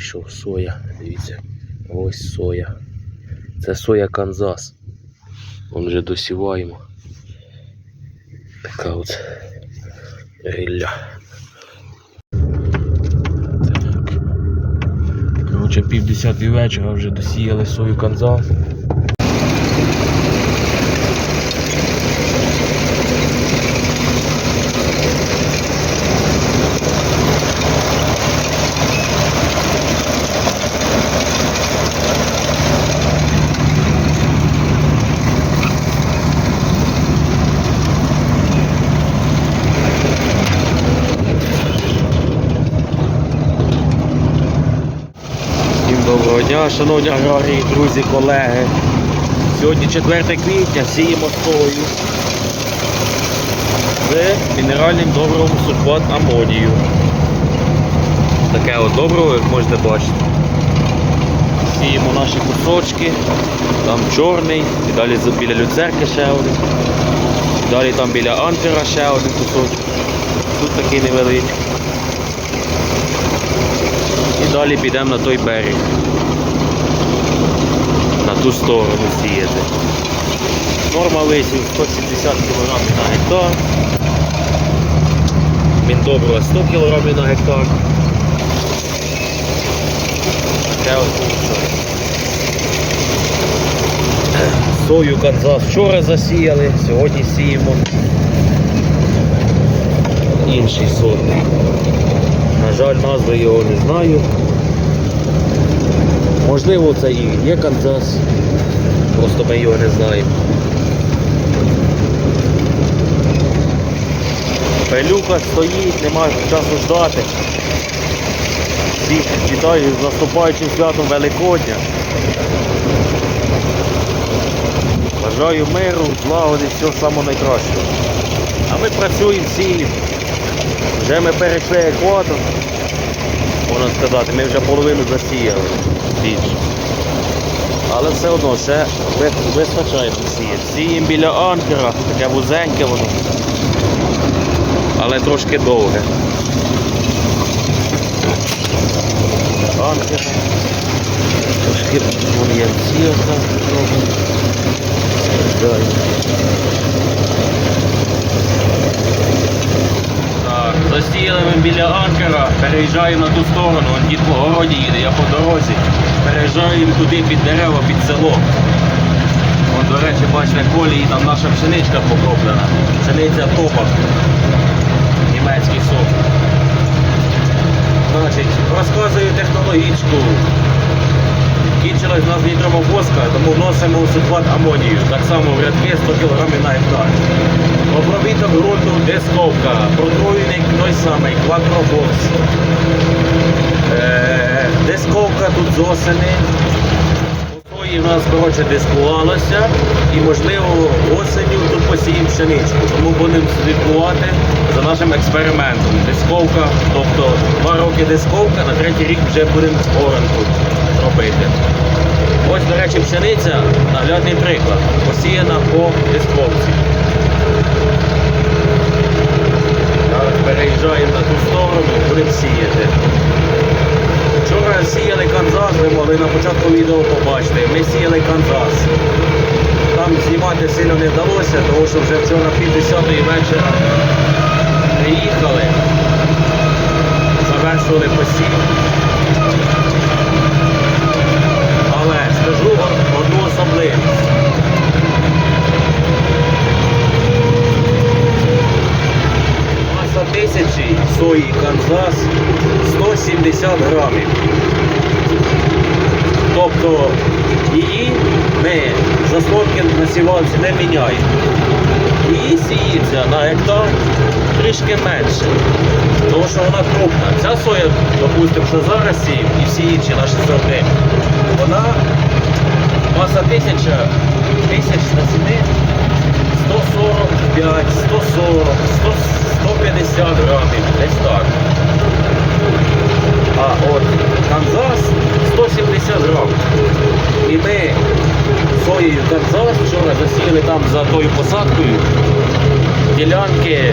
пішов соя. Дивіться. Ось соя. Це соя Канзас. Вон вже досіваємо. Така от гілля. Так. Коротше, пів десятої вечора вже досіяли сою Канзас. Дня, шановні аграрії, друзі, колеги. Сьогодні 4 квітня, сіємо сою з мінеральним добривом сульфат амонію. Таке от добриво, як можете бачити. Сіємо наші кусочки, там чорний, і далі біля люцерки ще один. Далі там біля анкера ще один кусочок. Тут такий невеличкий. І далі підемо на той берег. Ту сторону сіяти. Норма висів 170 кг на гектар. Міндобрива 100 кг на гектар. Таке от. Сою Канзас вчора засіяли, сьогодні сіємо інший сорт. На жаль, назви його не знаю. Можливо, це і є Канзас. Просто ми його не знаємо. Пелюка стоїть, немає часу ждати. Всіх вітаю з наступаючим святом Великодня. Бажаю миру, злагоди, всього самого найкращого. А ми працюємо всі. Вже ми перейшли екватор, можна сказати, ми вже половину засіяли більше. Але все одно ще ви- вистачає тут сіяти. Сіємо біля анкера, таке вузеньке воно, але трошки довге. Анкер. Трошки бур'янці отак трохи. Далі. Так, засіяли ми біля анкера, переїжджаємо на ту сторону, он дід по городі їде, я по дорозі. Переїжджаємо туди під дерева, під село. Вон, до речі, бачите, колії там наша пшеничка покроплена. Пшениця топа. Німецький сок. Значить, розказую технологічку. Кінчилась у нас нітромофоска, тому вносимо сульфат амонію. Так само в рядки 100 кг на гектар. Обробіток ґрунту дисковка, протруйник той самий, квакробокс. Е, дисковка тут з осени. Сої в нас коротше дискувалося і можливо осенью тут посіємо пшеничку. Тому будемо слідкувати за нашим експериментом. Дисковка, тобто два роки дисковка, на третій рік вже будемо оранку робити. Ось, до речі, пшениця наглядний приклад. Посіяна по дисковці. Зараз переїжджаємо на ту сторону, будемо сіяти. Вчора сіяли Канзас, ви могли на початку відео побачити. Ми сіяли Канзас. Там знімати сильно не вдалося, тому що вже вчора пів десятої вечора приїхали, завершували посів. Але скажу вам одну особливість. Маса тисячі сої Канзас 170 грамів. Тобто заслонки на сівалці не міняємо. Її сіється на гектар трішки менше. Тому що вона крупна. Ця соя, допустимо, що зараз сіємо і всі інші наші сорти, вона маса тисяча, тисяч на ціни 145, 140, 100, 150 грамів, десь так. А от Канзас 170 грамів. І ми соєю Канзас вчора засіяли там за тою посадкою ділянки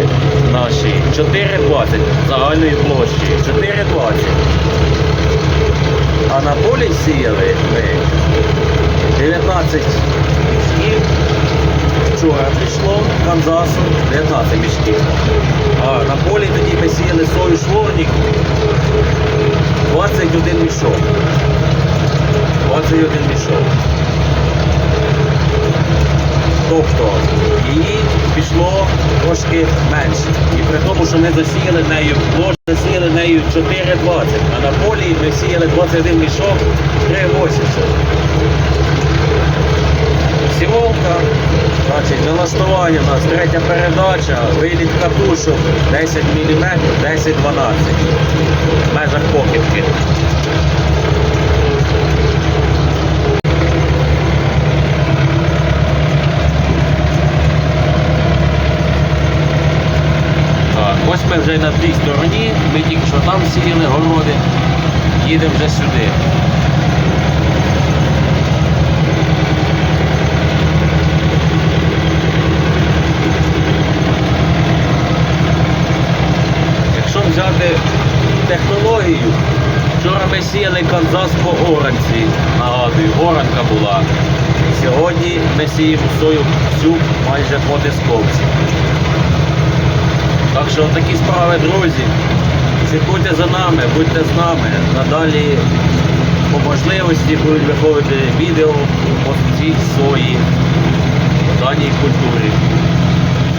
наші 4,20 загальної площі. 4,20. А на полі сіяли ми 19 мішків. Вчора прийшло Канзасу 19 мішків. А на полі тоді ми сіяли сою шворник 21 мішок. 21 мішок. Тобто її пішло трошки менше. І при тому, що ми засіяли нею площу, засіяли нею 4,20, а на полі ми сіяли 21 мішок 3,80. Сіволка, значить, налаштування у нас третя передача, виліт катушок 10 мм, 10-12 в межах похибки. Так, ось ми вже на тій стороні, ми тільки що там сіяли городи, їдемо вже сюди. Якщо взяти технологію, вчора ми сіяли Канзас по оранці, нагадую, оранка була. Сьогодні ми сіємо сою всю майже по дисковці. Так що такі справи, друзі. Слідкуйте за нами, будьте з нами. Надалі по можливості будуть виходити відео по цій сої, даній культурі.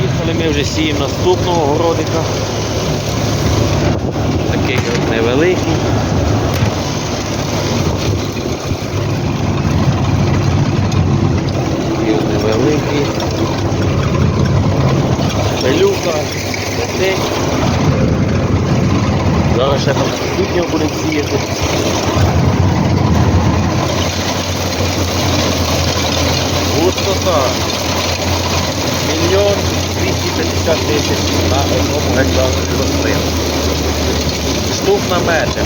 Їхали ми вже сіємо наступного городика. Такий невеликий. Такий от невеликий. Пилюка, летить. Зараз ще там сутнього будемо сіяти. Густота. Мільйон 250 тисяч на одному гектарі рослин. Штук на метр.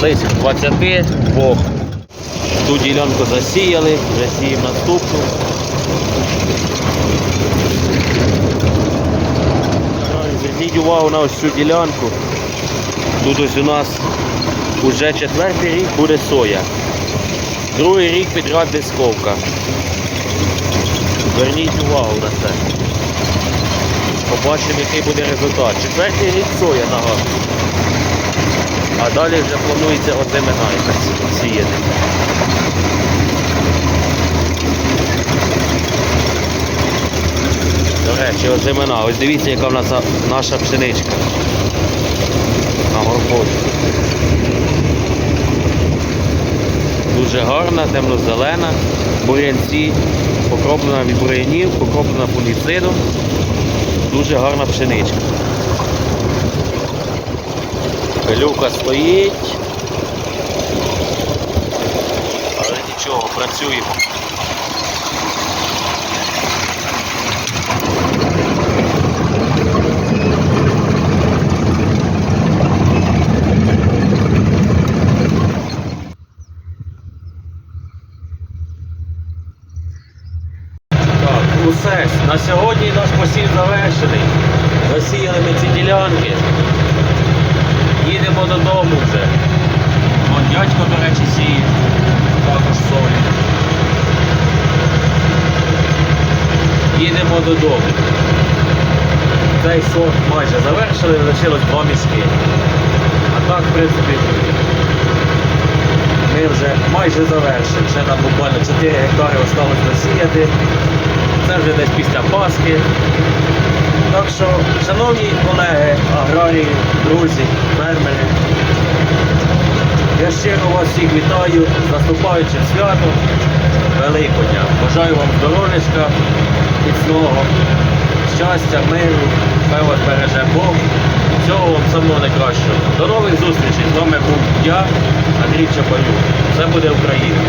Близько 22. Ту ділянку засіяли, вже сіємо наступну. Зверніть увагу на ось цю ділянку. Тут ось у нас вже четвертий рік буде соя. Другий рік підряд дисковка. Зверніть увагу на це. Побачимо, який буде результат. Четвертий рік соя нагадую. А далі вже планується озимина якась сіяти. До речі, озимина. Ось дивіться, яка в нас наша пшеничка. На горбочку. Дуже гарна, темно-зелена, бурянці, покроплена від бурянів, покроплена фунгіцидом. Дуже гарна пшеничка. Пилюка стоїть. Але нічого, працюємо. Так, усе. На сьогодні наш посів завершений. Засіяли ми ці ділянки. Їдемо додому вже. Вон дядько, до речі, сіє. Також солі. Їдемо додому. Цей сорт майже завершили, лишилось два мішки. А так, в принципі, ми вже майже завершили. Ще там буквально 4 гектари осталось досіяти. Це вже десь після Пасхи. Так що, шановні колеги, аграрії, друзі, фермери, я щиро вас всіх вітаю з наступаючим святом Великодня. Бажаю вам здоров'ячка, міцного, щастя, миру, хай вас береже Бог. Всього вам самого найкращого. До нових зустрічей. З вами був я, Андрій Чапанюк. Все буде Україна.